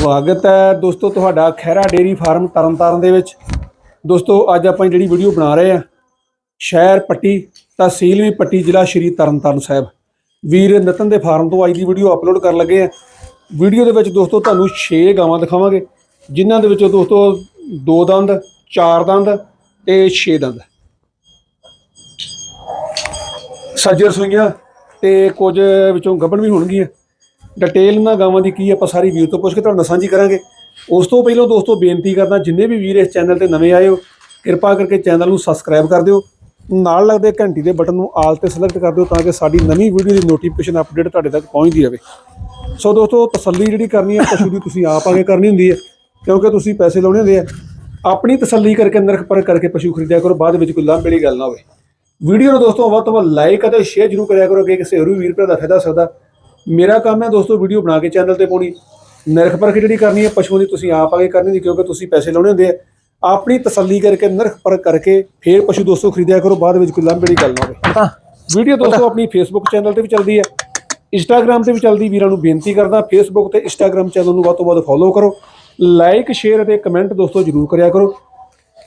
ਸਵਾਗਤ ਹੈ ਦੋਸਤੋ, ਤੁਹਾਡਾ ਖੈਰਾ ਡੇਰੀ ਫਾਰਮ ਤਰਨਤਾਰਨ ਦੇ ਵਿੱਚ। ਦੋਸਤੋ, ਅੱਜ ਆਪਾਂ ਜਿਹੜੀ ਵੀਡੀਓ ਬਣਾ ਰਹੇ ਆ ਸ਼ਹਿਰ ਪੱਟੀ, ਤਹਿਸੀਲ ਵੀ ਪੱਟੀ, ਜ਼ਿਲ੍ਹਾ ਸ਼੍ਰੀ ਤਰਨਤਾਰਨ ਸਾਹਿਬ। ਵੀਰ ਨਤਨ ਦੇ ਫਾਰਮ ਤੋਂ ਅੱਜ ਦੀ ਵੀਡੀਓ ਅਪਲੋਡ ਕਰਨ ਲੱਗੇ ਆ ਵੀਡੀਓ ਦੇ ਵਿੱਚ ਦੋਸਤੋ, ਤੁਹਾਨੂੰ 6 ਗਾਵਾਂ ਦਿਖਾਵਾਂਗੇ, ਜਿਨ੍ਹਾਂ ਦੇ ਵਿੱਚੋਂ ਦੋਸਤੋ ਦੋ ਦੰਦ, ਚਾਰ ਦੰਦ ਤੇ 6 ਦੰਦ। ਸੱਜਰ ਸੂਈਆਂ ਤੇ ਕੁਝ ਵਿੱਚੋਂ ਗੱਭਣ ਵੀ ਹੋਣਗੀਆਂ। ਡਿਟੇਲ ਇਹਨਾਂ ਗਾਵਾਂ ਦੀ ਕੀ ਆਪਾਂ ਸਾਰੀ ਵੀਰ ਤੋਂ ਪੁੱਛ ਕੇ ਤੁਹਾਨੂੰ ਨਾਲ ਸਾਂਝੀ ਕਰਾਂਗੇ। ਉਸ ਤੋਂ ਪਹਿਲਾਂ ਦੋਸਤੋ ਬੇਨਤੀ ਕਰਦਾ, ਜਿੰਨੇ ਵੀ ਵੀਰ ਇਸ ਚੈਨਲ ਤੇ ਨਵੇਂ ਆਏ ਹੋ, ਕਿਰਪਾ ਕਰਕੇ ਚੈਨਲ ਨੂੰ ਸਬਸਕ੍ਰਾਈਬ ਕਰ ਦਿਓ। ਨਾਲ ਲੱਗਦੇ ਘੰਟੀ ਦੇ ਬਟਨ ਨੂੰ ਆਲ ਤੇ ਸਿਲੈਕਟ ਕਰ ਦਿਓ ਤਾਂ ਕਿ ਸਾਡੀ ਨਵੀਂ ਵੀਡੀਓ ਦੀ ਨੋਟੀਫਿਕੇਸ਼ਨ ਅਪਡੇਟ ਤੁਹਾਡੇ ਤੱਕ ਪਹੁੰਚਦੀ ਰਹੇ। ਸੋ ਦੋਸਤੋ, ਤਸੱਲੀ ਜਿਹੜੀ ਕਰਨੀ ਹੈ ਪਸ਼ੂ ਦੀ ਤੁਸੀਂ ਆਪ ਆ ਕੇ ਕਰਨੀ ਹੁੰਦੀ ਹੈ ਕਿਉਂਕਿ ਤੁਸੀਂ ਪੈਸੇ ਲਾਉਣੇ ਹੁੰਦੇ ਆ। ਆਪਣੀ ਤਸੱਲੀ ਕਰਕੇ ਨਰਖ ਪਰਖ ਕਰਕੇ ਪਸ਼ੂ ਖਰੀਦਿਆ ਕਰੋ, ਬਾਅਦ ਵਿੱਚ ਕੋਈ ਲਾਂਭ ਵਾਲੀ ਗੱਲ ਨਾ ਹੋਵੇ। ਵੀਡੀਓ ਨੂੰ ਦੋਸਤੋ ਵੱਧ ਤੋਂ ਵੱਧ ਲਾਈਕ ਅਤੇ ਸ਼ੇਅਰ ਜ਼ਰੂਰ ਕਰਿਆ ਕਰੋ ਕਿ ਕਿਸੇ ਹੋਰ ਵੀਰ ਭਰਾ ਦਾ ਫਾਇਦਾ ਸਕਦਾ। ਮੇਰਾ ਕੰਮ ਹੈ ਦੋਸਤੋ ਵੀਡੀਓ ਬਣਾ ਕੇ ਚੈਨਲ ਤੇ ਪਾਉਣੀ। ਨਰਖ ਪਰਖ ਜਿਹੜੀ ਕਰਨੀ ਹੈ ਪਸ਼ੂਆਂ ਦੀ ਤੁਸੀਂ ਆਪ ਆ ਕੇ ਕਰਨੀ ਦੀ ਕਿਉਂਕਿ ਤੁਸੀਂ ਪੈਸੇ ਲਾਉਣੇ ਹੁੰਦੇ ਆ। ਆਪਣੀ ਤਸੱਲੀ ਕਰਕੇ ਨਰਖ ਪਰਖ ਕਰਕੇ ਫੇਰ ਪਸ਼ੂ ਦੋਸਤੋ ਖਰੀਦਿਆ ਕਰੋ ਬਾਅਦ ਵਿੱਚ ਕੋਈ ਵਾਲੀ ਗੱਲ ਨਾ ਹੋਵੇ। ਪਤਾ ਵੀਡੀਓ ਦੋਸਤੋ ਆਪਣੀ ਫੇਸਬੁੱਕ ਚੈਨਲ ਤੇ ਵੀ ਚੱਲਦੀ ਹੈ ਇੰਸਟਾਗ੍ਰam ਤੇ ਵੀ ਚੱਲਦੀ ਵੀਰਾਂ ਨੂੰ ਬੇਨਤੀ ਕਰਦਾ ਫੇਸਬੁੱਕ ਤੇ ਇੰਸਟਾਗ੍ਰam ਚੈਨਲ ਨੂੰ ਵੱਧ ਤੋਂ ਵੱਧ ਫੋਲੋ ਕਰੋ। ਲਾਈਕ ਸ਼ੇਅਰ ਅਤੇ ਕਮੈਂਟ ਦੋਸਤੋ ਜਰੂਰ ਕਰਿਆ ਕਰੋ।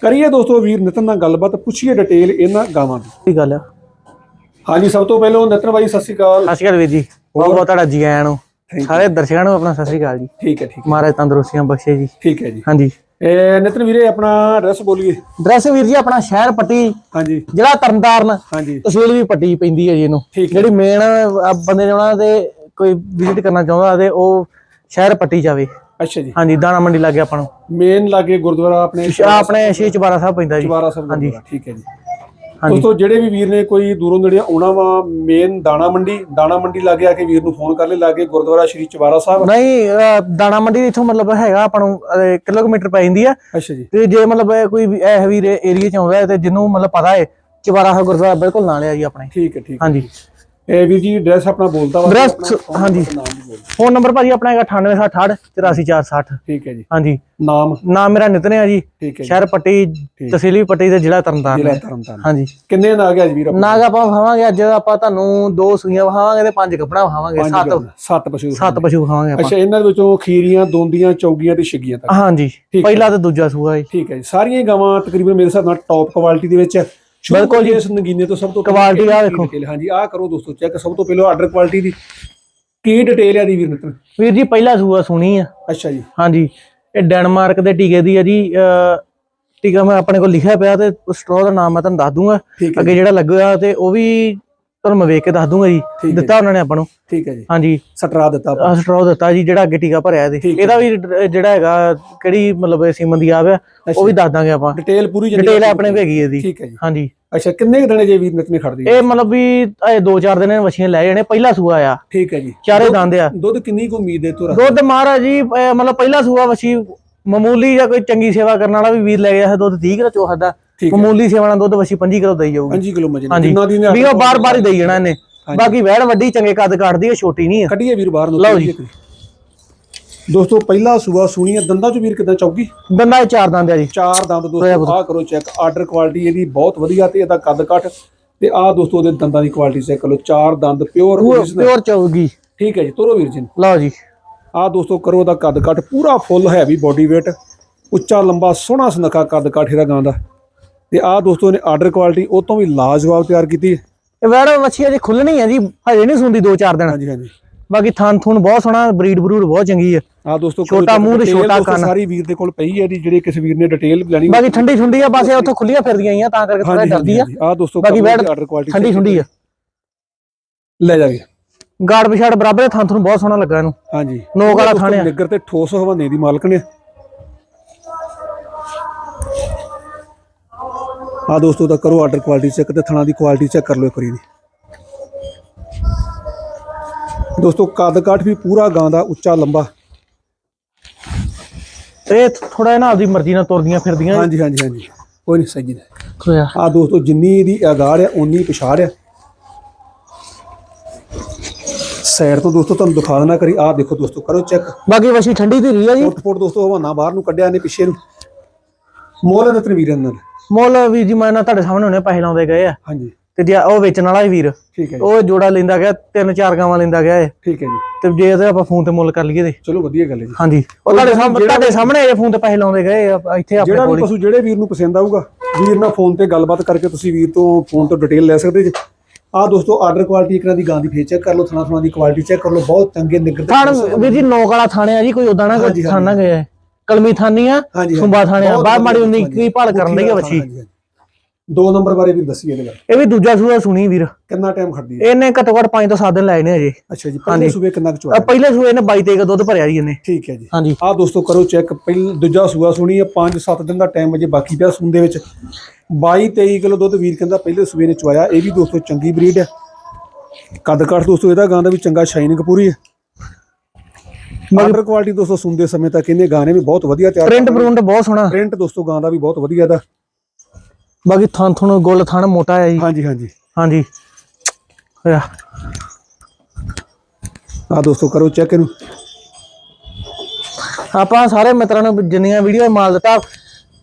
ਕਰੀਏ ਦੋਸਤੋ ਵੀਰ ਨਿਤਨ ਨਾਲ ਗੱਲਬਾਤ ਪੁੱਛੀਏ ਡਿਟੇਲ ਇਹਨਾਂ ਗਾਵਾਂ ਦੀ। ਕੀ ਗੱਲ ਆ? ਹਾਂਜੀ ਸਭ ਤੋਂ ਪਹਿਲਾਂ ਨਿਤਨ ਬਾਈ ਸਤਿ ਸ਼੍ਰੀ ਅਕਾਲ। ਸਤਿ ਸ਼੍ਰੀ ਅਕਾਲ ਵੀਰ ਜੀ। ਬਹੁਤ ਬਹੁਤ ਤੁਹਾਡਾ ਜੀ ਆਇਆਂ ਨੂੰ ਸਾਰੇ ਦਰਸ਼ਕਾਂ ਨੂੰ ਆਪਣਾ ਸਤਿ ਸ਼੍ਰੀ ਅਕਾਲ ਜੀ। ਠੀਕ ਹੈ ਠੀਕ ਮਹਾਰਾਜ ਤੰਦਰੁਸਤੀਆਂ ਬਖਸ਼ੇ ਜੀ। ਠੀਕ ਹੈ ਜੀ। ਹਾਂਜੀ। ਇਹ ਨਿਤਨ ਵੀਰੇ ਆਪਣਾ ਐਡਰੈਸ ਬੋਲੀਏ। ਡਰੈਸ ਵੀਰ ਜੀ ਆਪਣਾ ਸ਼ਹਿਰ ਪੱਟੀ ਹਾਂਜੀ। ਜ਼ਿਲ੍ਹਾ ਤਰਨਤਾਰਨ। ਹਾਂਜੀ। ਤਹਿਸੀਲ ਵੀ ਪੱਟੀ ਪੈਂਦੀ ਹੈ ਜੀ ਇਹਨੂੰ। ਜਿਹੜੀ ਮੇਨ ਬੰਦੇ ਨੇ ਉਹਨਾਂ ਦੇ ਕੋਈ ਵਿਜ਼ਿਟ ਕਰਨਾ ਚਾਹੁੰਦਾ ਤੇ ਉਹ ਸ਼ਹਿਰ ਪੱਟੀ ਜਾਵੇ। ਅੱਛਾ ਜੀ। ਹਾਂਜੀ ਦਾਣਾ ਮੰਡੀ ਲੱਗੇ ਆਪਾਂ ਨੂੰ। ਮੇਨ ਲਾਗੇ ਗੁਰਦੁਆਰਾ ਆਪਣੇ ਆਪਣੇ ਸ਼੍ਰੀ ਚਬਾਰਾ ਸਾਹਿਬ ਪੈਂਦਾ ਜੀ। ਚਵਾਰਾ ਸਾਹਿਬ ਗੁਰਦੁਆਰਾ ਠੀਕ ਹੈ ਜੀ। ਹਾਂਜੀ। ਦੋਸਤੋ ਜਿਹੜੇ ਵੀ ਵੀਰ ਨੇ ਕੋਈ ਦੂਰੋਂ ਨੇੜੇ ਆਉਣਾ ਵਾ ਮੇਨ ਦਾਣਾ ਮੰਡੀ ਦਾਣਾ ਮੰਡੀ ਲਾਗੇ ਆ ਕੇ ਵੀਰ ਨੂੰ ਫੋਨ ਕਰ ਲੈ ਲਾਗੇ ਗੁਰਦੁਆਰਾ ਸ਼੍ਰੀ ਚਵਾਰਾ ਸਾਹਿਬ। ਨਹੀਂ ਦਾਣਾ ਮੰਡੀ ਇੱਥੋਂ ਮਤਲਬ ਹੈਗਾ ਆਪਾਂ ਨੂੰ ਕਿਲੋਮੀਟਰ ਪੈ ਜਾਂਦੀ ਆ। ਅੱਛਾ ਜੀ। ਤੇ ਜੇ ਮਤਲਬ ਕੋਈ ਇਹ ਵੀ ਏਰੀਆ ਚ ਆਉਂਦਾ ਹੈ ਤੇ ਜਿਹਨੂੰ ਮਤਲਬ ਪਤਾ ਹੈ ਸਾਹਿਬ ਗੁਰਦੁਆਰਾ ਬਿਲਕੁਲ ਨਾਲ ਆ ਜੀ ਆਪਣੇ। ਠੀਕ ਹੈ ਠੀਕ ਹੈ। ਹਾਂਜੀ। ਇਹ ਵੀਰ ਜੀ ਐਡਰੈਸ ਆਪਣਾ ਬੋਲਦਾ ਵਾ Address, ਆਪਣਾ phone ਹਾਂਜੀ। number, ਨਾਮ ਵੀ ਬੋਲ ਫੋਨ ਨੰਬਰ ਭਾਜੀ ਆਪਣਾ ਹੈਗਾ 9868 84460 ਠੀਕ ਹੈ ਜੀ। ਹਾਂਜੀ। ਨਾਮ? ਨਾਮ ਮੇਰਾ ਨਿਤਨ ਹੈ ਜੀ। ਠੀਕ ਹੈ ਜੀ। ਸ਼ਹਿਰ ਪੱਟੀ ਤਹਿਸੀਲ ਵੀ ਪੱਟੀ ਤੇ ਜ਼ਿਲ੍ਹਾ ਤਰਨਤਾਰਨ। ਜ਼ਿਲ੍ਹਾ ਹੈ। ਤਰਨਤਾਰਨ। ਹਾਂਜੀ। ਕਿੰਨੇ ਨਾ ਆ ਗਿਆ ਜੀ ਵੀਰ ਨਾਗ ਆਪਾਂ ਵਹਾਵਾਂਗੇ ਅੱਜ ਆਪਾਂ ਤੁਹਾਨੂੰ ਦੋ ਸੂਈਆਂ ਵਹਾਵਾਂਗੇ ਤੇ ਪੰਜ ਕੱਪੜਾ ਵਹਾਵਾਂਗੇ ਸੱਤ ਸੱਤ ਪਸ਼ੂ ਸੱਤ ਪਸ਼ੂ ਵਹਾਵਾਂਗੇ ਆਪਾਂ। ਅੱਛਾ ਇਹਨਾਂ ਦੇ ਵਿੱਚੋਂ ਖੀਰੀਆਂ ਦੋਂਦੀਆਂ ਚੌਗੀਆਂ ਤੇ ਛਿੱਗੀਆਂ ਤੱਕ। ਹਾਂਜੀ। ਹੈ। ਪਹਿਲਾ ਤੇ ਦੂਜਾ ਸੂਆ ਜੀ। ਠੀਕ ਹੈ ਜੀ। ਸਾਰੀਆਂ ਹੀ ਗਾਵਾਂ ਤਕਰੀਬਨ ਮੇਰੇ ਹਿਸਾਬ ਨਾਲ ਟੌਪ ਕੁਆਲਿਟੀ ਦੇ ਵਿੱਚ ਹੈ ਬਿਲਕੁਲ ਜੀ। ਇਸ ਨਗੀਨੇ ਤੋਂ ਸਭ ਤੋਂ ਪਹਿਲਾਂ Quality ਆਹ ਕੀ ਦੇਖੋ। ਹਾਂਜੀ ਆਹ ਕਰੋ ਦੋਸਤੋ ਚੈੱਕ ਸਭ ਤੋਂ ਪਹਿਲਾਂ ਆਰਡਰ ਕੁਆਲਿਟੀ ਦੀ। ਕੀ ਡਿਟੇਲ ਹੈ ਦੀ ਵੀਰ ਨਿਤਨ ਵੀਰ ਜੀ ਪਹਿਲਾ ਸੂਆ ਸੁਣੀ ਆ। ਅੱਛਾ ਜੀ। ਹਾਂਜੀ ਇਹ ਡੈਨਮਾਰਕ ਦੇ ਟੀਕੇ ਦੀ ਹੈ ਜੀ ਟੀਕਾ ਮੈਂ ਆਪਣੇ ਕੋਲ ਲਿਖਿਆ ਪਿਆ ਤੇ ਸਟੋਰ ਦਾ ਨਾਮ ਮੈਂ ਤੁਹਾਨੂੰ ਦੱਸ ਦੂੰਗਾ। ਅੱਗੇ ਜਿਹੜਾ ਲੱਗਿਆ ਤੇ ਉਹ ਵੀ ਤੁਹਾਨੂੰ ਮੈਂ ਵੇਖ ਕੇ ਦੱਸ ਦੂੰਗਾ ਜੀ। ਦਿੱਤਾ ਉਹਨਾਂ ਨੇ ਆਪਾਂ ਨੂੰ। ਠੀਕ ਹੈ ਜੀ। ਹਾਂਜੀ। ਸਟਰਾ ਦਿੱਤਾ ਆਪਾਂ। ਸਟਰੋ ਦਿੱਤਾ ਜੀ ਜਿਹੜਾ ਅੱਗੇ ਟੀਕਾ ਭਰਿਆ ਇਹਦੇ। ਇਹਦਾ ਵੀ ਜਿਹੜਾ ਹੈਗਾ ਕਿਹੜੀ ਮਤਲਬ ਸੀਮਨ ਦੀ ਆਵੇ ਉਹ ਵੀ ਦੱਸ ਦਾਂਗੇ ਆਪਾਂ। ਡਿਟੇਲ ਪੂਰੀ ਜਣੀ ਡਿਟੇਲ ਆਪਣੇ ਕੋਲ ਹੈਗੀ ਇਹਦੀ। ਠੀਕ ਹੈ ਜੀ। ਹਾਂਜੀ। ਅੱਛਾ ਕਿੰਨੇ ਕੁ ਦਿਨੇ ਜੇ ਵੀਰ ਨਿਤਨ ਖੜਦੀ? ਇਹ ਮਤਲਬ ਵੀ ਇਹ ਦੋ ਚਾਰ ਦਿਨ ਵਛੀਆਂ ਲੈ ਜਾਣੇ ਪਹਿਲਾ ਸੂਆ ਆ। ਠੀਕ ਹੈ ਜੀ। ਚਾਰੇ ਦੰਦ ਆ। ਦੁੱਧ ਕਿੰਨੀ ਕੁ ਉਮੀਦ ਹੈ ਤੋਰਾ ਦੁੱਧ ਮਹਾਰਾਜ ਜੀ ਮਤਲਬ ਪਹਿਲਾ ਸੂਆ ਵਛੀ ਮਾਮੂਲੀ ਜਾਂ ਕੋਈ ਚੰਗੀ ਸੇਵਾ ਕਰਨ ਵਾਲਾ ਵੀ ਵੀਰ ਲੈ ਗਿਆ ਹੈ ਦੁੱਧ 30 ਕਿਲੋ ਚੋਹਦਾ ਦਾ। ਠੀਕ ਹੈ। ਮਾਮੂਲੀ ਸੇਵਾ ਨਾਲ ਦੁੱਧ ਵਛੀ 25 ਕਿਲੋ ਦੇਈ ਜਾਊਗੀ। 5 ਕਿਲੋ ਮਜਨ ਜਿੰਨਾ ਦੀ ਵੀ ਉਹ ਬਾਰ-ਬਾਰ ਹੀ ਦੇਈ ਜਾਣਾ ਇਹਨੇ। ਬਾਕੀ ਵਹਿੜ ਵੱਡੀ ਚੰਗੇ ਕੱਦ ਕੱਢਦੀ ਹੈ ਛੋਟੀ ਨਹੀਂ ਹੈ ਕੱਢੀਏ ਵੀਰ ਬਾਹਰ ਲਓ ਜੀ। ਦੋਸਤੋ ਪਹਿਲਾ ਸੂਆ ਸੁਣੀਏ ਦੰਦਾਂ ਚ ਵੀਰ ਕਿਦਾਂ ਚੌਗੀ? ਦੰਦਾਂ ਚਾਰ ਦੰਦ ਆ ਜੀ। ਚਾਰ ਦੰਦ ਦੋਸਤੋ ਆਹ ਕਰੋ ਚੈੱਕ। ਆਰਡਰ ਕੁਆਲਿਟੀ ਇਹਦੀ ਬਹੁਤ ਵਧੀਆ ਤੇ ਇਹਦਾ ਕੱਦ ਕੱਟ। ਤੇ ਆਹ ਦੋਸਤੋ ਉਹਦੇ ਦੰਦਾਂ ਦੀ ਕੁਆਲਿਟੀ ਚੈੱਕ ਕਰੋ। ਚਾਰ ਦੰਦ ਪਿਓਰ ਪਿਓਰ ਚੌਗੀ। ਠੀਕ ਹੈ ਜੀ ਤੋਰੋ ਵੀਰ ਜੀ। ਲਓ ਜੀ। ਆਹ ਦੋਸਤੋ ਕਰੋ ਉਹਦਾ ਕੱਦ ਕੱਟ। ਪੂਰਾ ਫੁੱਲ ਹੈਵੀ ਬੋਡੀ weight ਉੱਚਾ ਲੰਬਾ ਸੋਹਣਾ ਸੁਨੱਖਾ ਕੱਦ ਕੱਟ ਇਹਦਾ ਗਾਂ ਦਾ। ਤੇ ਆਹ ਦੋਸਤੋ ਨੇ ਆਰਡਰ ਕੁਆਲਿਟੀ ਉਹ ਤੋਂ ਵੀ ਲਾਜਵਾਬ ਤਿਆਰ ਕੀਤੀ ਹੈ। ਇਹ ਮੱਛੀ ਅਜੇ ਖੁੱਲਣੀ ਹੈ ਜੀ ਹਜੇ ਨਹੀਂ ਸੁੰਦੀ ਦੋ ਚਾਰ ਦਿਨ। ਹਾਂਜੀ ਹਾਂਜੀ। ਬਾਕੀ ਥਣ ਥੂਣ ਬਹੁਤ ਸੋਹਣਾ ਬਰੀਡ ਬਰੂਡ ਬਹੁਤ ਚੰਗੀ ਹੈ। ਆਹ ਦੋਸਤੋ ਛੋਟਾ ਮੂੰਹ ਤੇ ਛੋਟਾ ਕੰਨ। ਸਾਰੀ ਵੀਰ ਦੇ ਕੋਲ ਪਈ ਹੈ ਜੀ ਜਿਹੜੇ ਕਿਸੇ ਵੀਰ ਨੇ ਡਿਟੇਲ ਲੈਣੀ। ਬਾਕੀ ਠੰਡੀ ਠੁੰਡੀ ਆ ਬਸ ਉੱਥੋਂ ਖੁੱਲੀਆਂ ਫਿਰਦੀਆਂ ਆਈਆਂ ਤਾਂ ਕਰਕੇ ਥੋੜਾ ਡਰਦੀ ਆ। ਆਹ ਦੋਸਤੋ ਬਾਕੀ ਵੈੜ ਆਰਡਰ ਕੁਆਲਿਟੀ ਠੰਡੀ ਠੁੰਡੀ ਆ। ਲੈ ਜਾਗੇ। ਗਾੜ ਪਿਛਾੜ ਬਰਾਬਰ ਥਣ ਥਣ ਬਹੁਤ ਸੋਹਣਾ ਲੱਗਾ ਇਹਨੂੰ। ਹਾਂਜੀ। ਨੋਕ ਵਾਲਾ ਥਣ ਆ। ਨਿੱਗਰ ਤੇ ਠੋਸ ਹਵਾਨੇ ਦੀ ਮਾਲਕ ਨੇ। ਆ ਦੋਸਤੋ ਤਾਂ ਕਰੋ ਆਰਡਰ ਕੁਆਲਿਟੀ ਚੈੱਕ ਤੇ ਥਣਾ ਦੀ ਕੁਆਲਿਟੀ ਚੈੱਕ ਕਰ ਲਓ ਇੱਕ ਵਾਰੀ ਦੀ ਦੋਸਤੋ ਕੱਦ ਕਾਠ ਵੀ ਪੂਰਾ ਗਾਂ ਦਾ ਉੱਚਾ ਲੰਬਾ। ਇਹ ਥੋੜਾ ਇਹਨਾਂ ਆਪਦੀ ਮਰਜ਼ੀ ਨਾਲ ਤੁਰਦੀਆਂ ਫਿਰਦੀਆਂ। ਹਾਂਜੀ ਹਾਂਜੀ ਹਾਂਜੀ। ਕੋਈ ਨਹੀਂ ਸਹੀ ਹੋਇਆ ਆ ਦੋਸਤੋ ਜਿੰਨੀ ਇਹਦੀ ਅਗਾੜ ਆ ਉਨੀ ਪਿਛਾੜ ਆ। ਸਾਈਡ ਤੋਂ ਦੋਸਤੋ ਤੁਹਾਨੂੰ ਦਿਖਾ ਦੇਣਾ ਕਰੀ ਆ ਦੇਖੋ ਦੋਸਤੋ ਕਰੋ ਚੈੱਕ। ਬਾਕੀ ਵਸ਼ੀ ਠੰਡੀ ਤੇ ਰਹੀ ਆ ਜੀ। ਫੁੱਟ ਫੁੱਟ ਦੋਸਤੋ ਹਵਾਨਾ ਬਾਹਰ ਨੂੰ ਕੱਢਿਆ ਨੇ ਪਿੱਛੇ ਨੂੰ। ਮੋਲ ਦੇ ਤਨਵੀਰਾਂ ਨਾਲ ਮੁੱਲ ਵੀਰ ਜੀ ਮੈਂ ਨਾ ਤੁਹਾਡੇ ਸਾਹਮਣੇ ਹੁਣੇ ਪੈਸੇ ਲਾਉਂਦੇ ਗਏ ਆ। ਹਾਂਜੀ। ਤੇ ਜੇ ਉਹ ਵੇਚਣ ਵਾਲਾ ਹੀ ਵੀਰ ਠੀਕ ਹੈ ਜੀ। ਉਹ ਜੋੜਾ ਲੈਂਦਾ ਗਿਆ ਤਿੰਨ ਚਾਰ ਗਾਵਾਂ ਲੈਂਦਾ ਗਿਆ ਇਹ। ਠੀਕ ਹੈ ਜੀ। ਤੇ ਜੇ ਇਹਦੇ ਆਪਾਂ ਫੋਨ ਤੇ ਮੁੱਲ ਕਰ ਲਈਏ ਤੇ। ਚਲੋ ਵਧੀਆ ਗੱਲ ਹੈ ਜੀ। ਹਾਂਜੀ। ਉਹ ਤੁਹਾਡੇ ਸਾਹਮਣੇ ਤੁਹਾਡੇ ਸਾਹਮਣੇ ਇਹ ਫੋਨ ਤੇ ਪੈਸੇ ਲਾਉਂਦੇ ਗਏ ਆ, ਇੱਥੇ ਆਪਣੇ ਜਿਹੜਾ ਕੋਲ ਵੀ। ਪਸ਼ੂ ਜਿਹੜੇ ਵੀਰ ਨੂੰ ਪਸੰਦ ਆਊਗਾ ਵੀਰ ਨਾਲ ਫੋਨ ਤੇ ਗੱਲਬਾਤ ਕਰਕੇ ਤੁਸੀਂ ਵੀਰ ਤੋਂ ਫੋਨ ਤੋਂ ਡਿਟੇਲ ਲੈ ਸਕਦੇ ਜੀ। ਆਹ ਦੋਸਤੋ ਆਰਡਰ ਕੁਆਲਿਟੀ ਇੱਕ ਦੀ ਗਾਂ ਦੀ ਚੈੱਕ ਕਰ ਲਓ ਥਣਾ ਥਣਾ ਦੀ ਕੁਆਲਿਟੀ ਚੈੱਕ ਕਰ ਲਓ ਬਹੁਤ ਚੰਗੇ ਨਿੱਗਰ ਥਾਣ ਵੀਰ ਜੀ ਨੌਕ ਵਾਲਾ ਥਾਣੇ ਆ ਜੀ ਕੋਈ ਉਦਾਂ ਨਾ ਕੋਈ ਥਾਣਾ ਗਿਆ ਕਲਮੀ ਥਾਨੀ ਆ ਹਾਂਜੀ। ਸੁੰਬਾ ਥਾਣੇ ਆ ਬਹੁਤ ਬਾਹਰ ਮਾੜੀ ਵਧੀਆ, 19 ਕੀ ਭਾਲ ਕਰਨ ਲਈ ਆ ਬੱਚੀ? ਹਾਂਜੀ, ਹਾਂਜੀ। ਦੋ ਨੰਬਰ ਬਾਰੇ ਵੀ ਦੱਸੀਏ ਇਹਦੇ ਬਾਰੇ ਇਹ ਵੀ ਦੂਜਾ ਸੂਆ ਸੁਣੀ ਵੀਰ। ਕਿੰਨਾ ਟਾਈਮ ਖੜਦੀ ਹੈ? ਇਹਨੇ ਘੱਟੋ ਘੱਟ 5 ਤੋਂ 7 ਦਿਨ ਲਾਏ ਨੇ ਅਜੇ ਅੱਛਾ ਜੀ ਪਹਿਲੇ ਸੂਬੇ ਕਿੰਨਾ ਕੁ ਆਹ ਚੁਆਇਆ ਪਹਿਲੇ ਸੂਏ ਨੇ 22 ਤੇਕ ਦੁੱਧ ਭਰਿਆ ਜੀ ਇਹਨੇ। ਠੀਕ ਹੈ ਜੀ। ਹਾਂਜੀ। ਆਹ ਦੋਸਤੋ ਕਰੋ ਚੈੱਕ ਪਹਿਲ ਦੂਜਾ ਸੂਆ ਸੁਣੀ ਹੈ 5-7 ਦਿਨ ਦਾ ਟਾਈਮ ਅਜੇ ਬਾਕੀ ਪਿਆ ਸੂਣ ਦੇ ਵਿੱਚ। 22-23 ਕਿਲੋ ਦੁੱਧ ਵੀਰ ਕਹਿੰਦਾ ਪਹਿਲੇ ਸੂਏ ਨੇ ਚੁਆਇਆ ਇਹ ਵੀ ਦੋਸਤੋ ਚੰਗੀ ਬਰੀਡ ਹੈ। ਕੱਦ ਕਾਠ ਦੋਸਤੋ ਇਹਦਾ ਗਾਂ ਦਾ ਵੀ ਚੰਗਾ ਸ਼ਾਈਨਿੰਗ ਪੂਰੀ ਹੈ। ਆਰਡਰ ਕੁਆਲਿਟੀ ਦੋਸਤੋ ਸੁਣਦੇ ਸਮੇਂ ਤੱਕ ਇਹਨੇ ਗਾਣੇ ਵੀ ਬਹੁਤ ਵਧੀਆ ਤਿਆਰ ਪ੍ਰਿੰਟ ਪ੍ਰਿੰਟ ਬਹੁਤ ਸੋਹਣਾ। ਪ੍ਰਿੰਟ ਦੋਸਤੋ ਗਾਂ ਦਾ ਵੀ ਬਹੁਤ ਵਧੀਆ ਦਾ। ਬਾਕੀ ਥਾਂ ਥਣ ਗੁੱਲ ਥਣ ਮੋਟਾ ਹੈ ਜੀ। ਹਾਂਜੀ ਹਾਂਜੀ। ਹਾਂਜੀ। ਹੋਇਆ ਆਹ ਦੋਸਤੋ ਕਰੋ ਚੈੱਕ ਇਹਨੂੰ। ਆਪਾਂ ਸਾਰੇ ਮਿੱਤਰਾਂ ਨੂੰ ਜਿੰਨੀਆਂ ਵੀਡੀਓ ਮਾਲ ਦਿੱਤਾ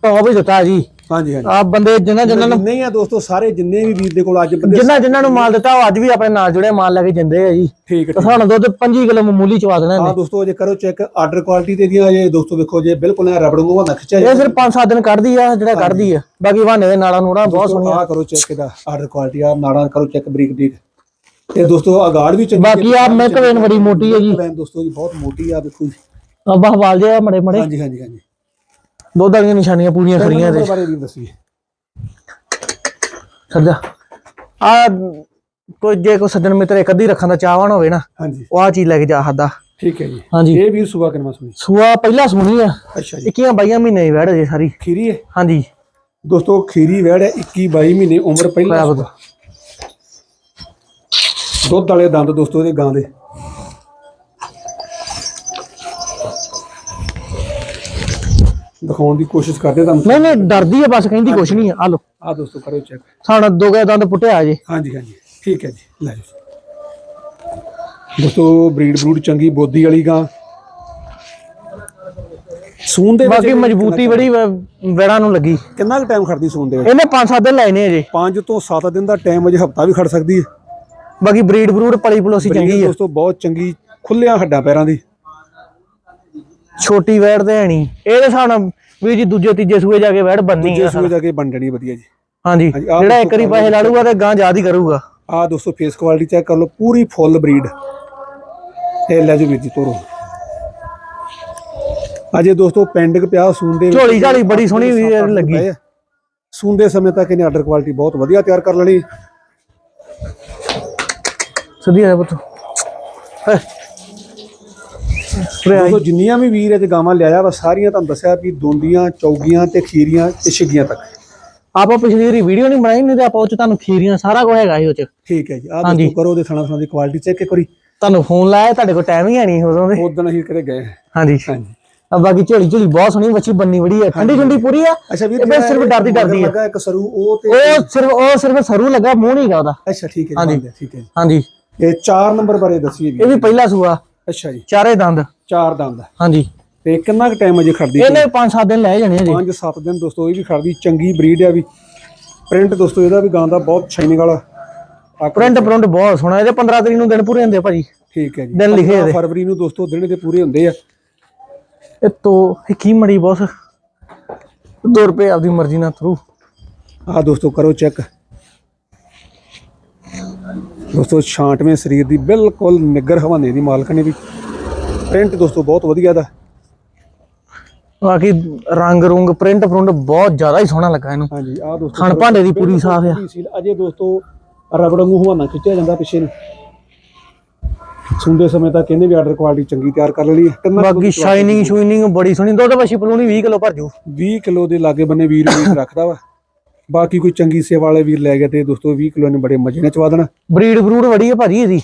ਟੌਪ ਹੀ ਦਿੱਤਾ ਜੀ। ਹਾਂਜੀ ਹਾਂਜੀ। ਆ ਬੰਦੇ ਜਿਨ੍ਹਾਂ ਜਿਨ੍ਹਾਂ ਨੂੰ ਨਹੀਂ ਆ ਦੋਸਤੋ ਸਾਰੇ ਜਿੰਨੇ ਵੀ ਵੀਰ ਦੇ ਕੋਲ ਅੱਜ ਬੰਦੇ ਜਿਨ੍ਹਾਂ ਜਿਨ੍ਹਾਂ ਨੂੰ ਮਾਲ ਦਿੱਤਾ ਉਹ ਅੱਜ ਵੀ ਆਪਣੇ ਨਾਲ ਜੁੜੇ ਮਾਲ ਲੈ ਕੇ ਜਾਂਦੇ ਆ ਜੀ। ਠੀਕ ਹੈ ਸਾਨੂੰ ਦੁੱਧ 25 ਕਿਲੋ ਮਾਮੂਲੀ ਚਵਾ ਦੇਣਾ ਇਹਨੇ। ਦੋਸਤੋ ਅਜੇ ਕਰੋ ਚੈੱਕ ਆਰਡਰ ਕੁਆਲਿਟੀ ਤੇ ਦੀਆਂ ਅਜੇ ਦੋਸਤੋ ਵੇਖੋ ਜੇ ਬਿਲਕੁਲ ਐ ਰਬੜ ਨੂੰ ਨਾ ਖਿੱਚਿਆ ਇਹ ਸਿਰਫ 5-7 ਦਿਨ ਕੱਢਦੀ ਆ ਜਿਹੜਾ ਕੱਢਦੀ ਆ। ਬਾਕੀ ਬਹਾਨੇ ਦੇ ਨਾਲਾਂ ਨੂੜਾ ਬਹੁਤ ਸੋਹਣੀਆਂ। ਆਹ ਕਰੋ ਚੈੱਕ ਇਹਦਾ ਆਰਡਰ ਕੁਆਲਿਟੀ ਆ ਨਾੜਾਂ ਕਰੋ ਚੈੱਕ ਬਰੀਕ ਬਰੀਕ। ਤੇ ਦੋਸਤੋ ਆਗਾੜ ਵੀ ਚੰਗੀ ਬਾਕੀ ਆ ਮਿਲਕ ਵੇਨ ਬੜੀ ਮੋਟੀ ਹੈ ਜੀ। ਦੋਸਤੋ ਜੀ ਬਹੁਤ ਮੋਟੀ ਆ ਵੇਖੋ ਜੀ। ਅੱਬਾ ਹਵਾਲ ਜਿਹਾ ਮੜੇ ਮੜੇ। ਹਾਂਜੀ ਹਾਂਜੀ ਹਾਂਜੀ। ਦੁੱਧ ਵਾਲੀਆਂ ਨਿਸ਼ਾਨੀਆਂ ਪੂਰੀਆਂ ਖੜੀਆਂ ਇਹਦੇ ਬਾਰੇ ਵੀ ਦੱਸੀਏ। ਸੱਜਾ। ਆ ਕੋਈ ਜੇ ਕੋਈ ਸੱਜਣ ਮਿੱਤਰ ਇੱਕ ਅੱਧੀ ਰੱਖਣ ਦਾ ਚਾਹਵਾਨ ਹੋਵੇ ਨਾ ਹਾਂਜੀ। ਉਹ ਆ ਚੀਜ਼ ਲੈ ਕੇ ਜਾ ਸਕਦਾ ਠੀਕ ਹੈ ਜੀ। ਹਾਂਜੀ। ਇਹ ਵੀਰ ਸੁਬਾ ਕਿੰਨਾ ਸੁਣੀ ਸੂਆ ਪਹਿਲਾ ਸੁਣੀ ਆ। ਅੱਛਾ ਜੀ। 21 22 ਮਹੀਨੇ ਦੀ ਵੈੜ ਜੇ ਸਾਰੀ। ਖੀਰੀ ਹੈ? ਹਾਂਜੀ। ਦੋਸਤੋ ਖੀਰੀ ਵੈੜ ਹੈ 21 22 ਮਹੀਨੇ ਉਮਰ ਪਹਿਲਾਂ ਦੁੱਧ ਵਾਲੇ ਦੰਦ ਦੋਸਤੋ ਇਹਦੇ ਗਾਂ ਦੇ। ਦਿਖਾਉਣ ਦੀ ਕੋਸ਼ਿਸ਼ ਕਰਦੇ ਤੁਹਾਨੂੰ। ਨਹੀਂ ਨਹੀਂ ਡਰਦੀ ਆ ਬਸ ਕਹਿੰਦੀ ਕੁਛ ਨਹੀਂ ਆ। ਲੋ ਆ ਦੋਸਤੋ ਕਰੋ ਚੈੱਕ ਸਾਡਾ ਦੋ ਗਏ ਦੰਦ ਪੁੱਟਿਆ ਜੇ। ਹਾਂਜੀ ਹਾਂਜੀ। ਠੀਕ ਹੈ ਜੀ। ਲੈ ਜਾਓ ਦੋਸਤੋ ਬਰੀਡ ਬਰੂਡ ਚੰਗੀ ਬੋਦੀ ਵਾਲੀ ਗਾਂ। ਸੂਨ ਦੇ ਬਾਕੀ ਮਜ਼ਬੂਤੀ ਬੜੀ ਵੈੜਾਂ ਨੂੰ ਲੱਗੀ। ਕਿੰਨਾ ਕੁ ਟਾਈਮ ਖੜਦੀ ਸੂਨ ਦੇ ਵਿੱਚ? ਇਹਨੇ 5-7 ਦਿਨ ਲਾਏ ਨੇ ਅਜੇ 5 ਤੋਂ 7 ਦਿਨ ਦਾ ਟਾਈਮ ਅਜੇ ਹਫਤਾ ਵੀ ਖੜ ਸਕਦੀ ਹੈ। ਬਾਕੀ ਬਰੀਡ ਬਰੂਡ ਪਲੀ ਪਲੋਸੀ ਚੰਗੀ ਆ। ਦੋਸਤੋ ਬਹੁਤ ਚੰਗੀ ਖੁੱਲਿਆਂ ਹੱਡਾਂ ਪੈਰਾਂ ਦੀ। ਛੋਟੀ ਵੈੜ ਤੇ ਹੈ ਨਹੀਂ। ਇਹਦੇ ਨਾਲ ਵੀ ਜੀ ਦੂਜੇ ਤੀਜੇ ਸੂਏ ਜਾ ਕੇ ਵੈੜ ਬੰਨੀ ਜੇ ਆ ਸੂਏ ਜਾ ਕੇ ਬੰਡਣੀ ਵਧੀਆ ਜੀ। ਹਾਂਜੀ ਜਿਹੜਾ ਇੱਕ ਵਾਰੀ ਪੈਸੇ ਲਾ ਲੂਗਾ ਤੇ ਗਾਂ ਯਾਦ ਹੀ ਕਰੂਗਾ। ਆਹ ਦੋਸਤੋ ਫੇਸ ਕੁਆਲਿਟੀ ਚੈੱਕ ਕਰ ਲਓ ਪੂਰੀ ਫੁੱਲ ਬਰੀਡ ਇਹ ਲੈ ਜਾਓ ਵੀਰ ਜੀ ਤੋਰੋ। ਅਜੇ ਦੋਸਤੋ ਪੈਂਡਿੰਗ ਪਿਆ ਸੂਨ ਦੇ ਵਿੱਚ। ਝੋਲੀ ਝਾਲੀ ਬੜੀ ਸੋਹਣੀ ਲੱਗੀ। ਪਏ ਆ। ਸੂਨ ਦੇ ਸਮੇਂ ਤੱਕ ਇਹਨੇ ਆਰਡਰ ਕੁਆਲਿਟੀ ਬਹੁਤ ਵਧੀਆ ਤਿਆਰ ਕਰ ਲੈਣੀ। ਸਿੱਧੀ ਆ ਪੁੱਤ। ਹੈ। ਦੋਸਤੋ ਜਿੰਨੀਆਂ ਵੀ ਵੀਰ ਇਹ ਗਾਵਾਂ ਲਿਆਇਆ ਵਾ ਸਾਰੀਆਂ ਤੁਹਾਨੂੰ ਦੱਸਿਆ ਵੀ ਦੋਂਦੀਆਂ ਚੌਗੀਆਂ ਤੇ ਖੀਰੀਆਂ ਤੇ ਛਿੱਗੀਆਂ ਤੱਕ। ਆਪਾਂ ਪਿਛਲੀ ਵਾਰੀ ਵੀਡੀਓ ਨਹੀਂ ਬਣਾਈ ਨਹੀਂ ਤੇ ਆਪਾਂ ਉਹ ਚ ਤੁਹਾਨੂੰ ਖੀਰੀਆਂ ਸਾਰਾ ਕੁਝ ਹੈਗਾ ਸੀ ਉਹ ਚ। ਠੀਕ ਹੈ ਜੀ ਆਹ। ਦੋਸਤੋ ਕਰੋ ਉਹਦੇ ਥਣਾ ਥਣਾ ਦੀ ਕੁਆਲਿਟੀ ਚੈੱਕ ਇੱਕ ਵਾਰੀ। ਤੁਹਾਨੂੰ ਫੋਨ ਲਾਇਆ ਤੁਹਾਡੇ ਕੋਲ ਟਾਈਮ ਹੀ ਹੈ ਨਹੀਂ ਉਦੋਂ ਦੇ। ਉਦੋਂ ਅਸੀਂ ਕਦੇ ਗਏ। ਹਾਂਜੀ। ਹਾਂਜੀ। ਆ ਬਾਕੀ ਝੋਲੀ ਝੋਲੀ ਬਹੁਤ ਸੋਹਣੀ ਬੱਚੀ ਬੰਨੀ ਬੜੀ ਹੈ। ਠੰਡੀ ਠੰਡੀ ਪੂਰੀ ਆ। ਅੱਛਾ ਵੀਰ ਇਹ ਸਿਰਫ ਡਰਦੀ ਡਰਦੀ ਆ ਲੱਗਾ ਇੱਕ ਸਰੂ ਉਹ ਤੇ ਉਹ ਸਿਰਫ ਉਹ ਸਿਰਫ ਸਰੂ ਲੱਗਾ ਮੂੰਹ ਨਹੀਂ ਗਾ ਉਹਦਾ। ਅੱਛਾ ਠੀਕ ਹੈ ਹਾਂਜੀ। ਠੀਕ ਹੈ ਹਾਂਜੀ। ਇਹ 4 ਨੰਬਰ ਬਾਰੇ ਦੱਸੀਏ ਇਹ ਵੀ ਵੀ ਪਹਿਲਾ ਸੂਆ। ਅੱਛਾ ਜੀ। ਚਾਰੇ ਦੰਦ। ਚਾਰ ਦੰਦ। ਹਾਂਜੀ। ਤੇ ਕਿੰਨਾ ਕੁ ਟਾਈਮ ਅਜੇ ਖੜਦੀ ਇਹਨੇ 5-7 ਦਿਨ ਲੈ ਜਾਣੇ ਜੀ 5-7 ਦਿਨ ਦੋਸਤੋ ਇਹ ਵੀ ਖੜਦੀ ਚੰਗੀ ਬਰੀਡ ਆ ਵੀ। ਪ੍ਰਿੰਟ ਦੋਸਤੋ ਇਹਦਾ ਵੀ ਗਾਂ ਦਾ ਬਹੁਤ ਸ਼ਾਈਨਿੰਗ ਵਾਲਾ ਪ੍ਰਿੰਟ ਪ੍ਰਿੰਟ ਬਹੁਤ ਸੋਹਣਾ। ਇਹਦੇ 15 ਤਰੀਕ ਨੂੰ ਦਿਨ ਪੂਰੇ ਹੁੰਦੇ ਆ ਭਾਜੀ। ਠੀਕ ਹੈ ਜੀ। ਦਿਨ ਲਿਖੇ 15 ਇਹਦੇ। ਫਰਵਰੀ ਨੂੰ ਦੋਸਤੋ ਦਿਨ ਦੇ ਪੂਰੇ ਹੁੰਦੇ ਆ। ਇਹ ਤੋਂ ਇਹ ਕੀ ਮੜੀ ਬੌਸ 2 ਰੁਪਏ ਆਪਦੀ ਮਰਜ਼ੀ ਨਾਲ ਥਰੂ ਆਹ ਦੋਸਤੋ ਕਰੋ ਚੈੱਕ ਦੋਸਤੋ ਛਾਂਟਵੇਂ ਸਰੀਰ ਦੀ ਬਿਲਕੁਲ ਨਿੱਗਰ ਹਵਾਨੇ ਦੀ ਮਾਲਕਣੀ ਵੀ। ਪ੍ਰਿੰਟ ਦੋਸਤੋ ਬਹੁਤ ਵਧੀਆ ਦਾ ਬਾਕੀ ਰੰਗ ਰੁੰਗ ਪ੍ਰਿੰਟ ਪ੍ਰਿੰਟ ਬਹੁਤ ਜ਼ਿਆਦਾ ਹੀ ਸੋਹਣਾ ਲੱਗਾ ਇਹਨੂੰ। ਹਾਂਜੀ ਆਹ ਦੋਸਤੋ ਖਾਣ ਭਾਂਡੇ ਦੀ ਪੂਰੀ ਸਾਫ਼ ਆ। ਅਜੇ ਦੋਸਤੋ ਰਬੜ ਨੂੰ ਹਵਾਨਾ ਖਿੱਚਿਆ ਜਾਂਦਾ ਪਿੱਛੇ ਨੂੰ। ਸੁੰਦੇ ਸਮੇਂ ਤੱਕ ਇਹਨੇ ਵੀ ਆਰਡਰ ਕੁਆਲਿਟੀ ਚੰਗੀ ਤਿਆਰ ਕਰ ਲਈ ਬਾਕੀ ਸ਼ਾਈਨਿੰਗ ਸ਼ੂਈਨਿੰਗ ਬੜੀ ਸੋਹਣੀ। ਦੁੱਧ ਵਸ਼ੀ ਪਲੂਣੀ 20 ਕਿਲੋ ਭਰ ਜੂ। 20 ਕਿਲੋ ਦੇ ਲਾਗੇ ਬੰਨੇ ਵੀਰ ਵੀਰ ਰੱਖਦਾ ਵਾ। ਬਾਕੀ ਕੋਈ ਚੰਗੀ ਸੇਵਾ ਵਾਲੇ ਵੀਰ ਲੈ ਗਿਆ ਤੇ ਦੋਸਤੋ 20 ਕਿਲੋ ਨੇ ਬੜੇ ਮਜ਼ੇ ਨਾਲ ਚਵਾ ਦੇਣਾ। ਬਰੀਡ ਬਰੂਡ ਬੜੀ ਹੈ ਭਾਜੀ ਇਹਦੀ।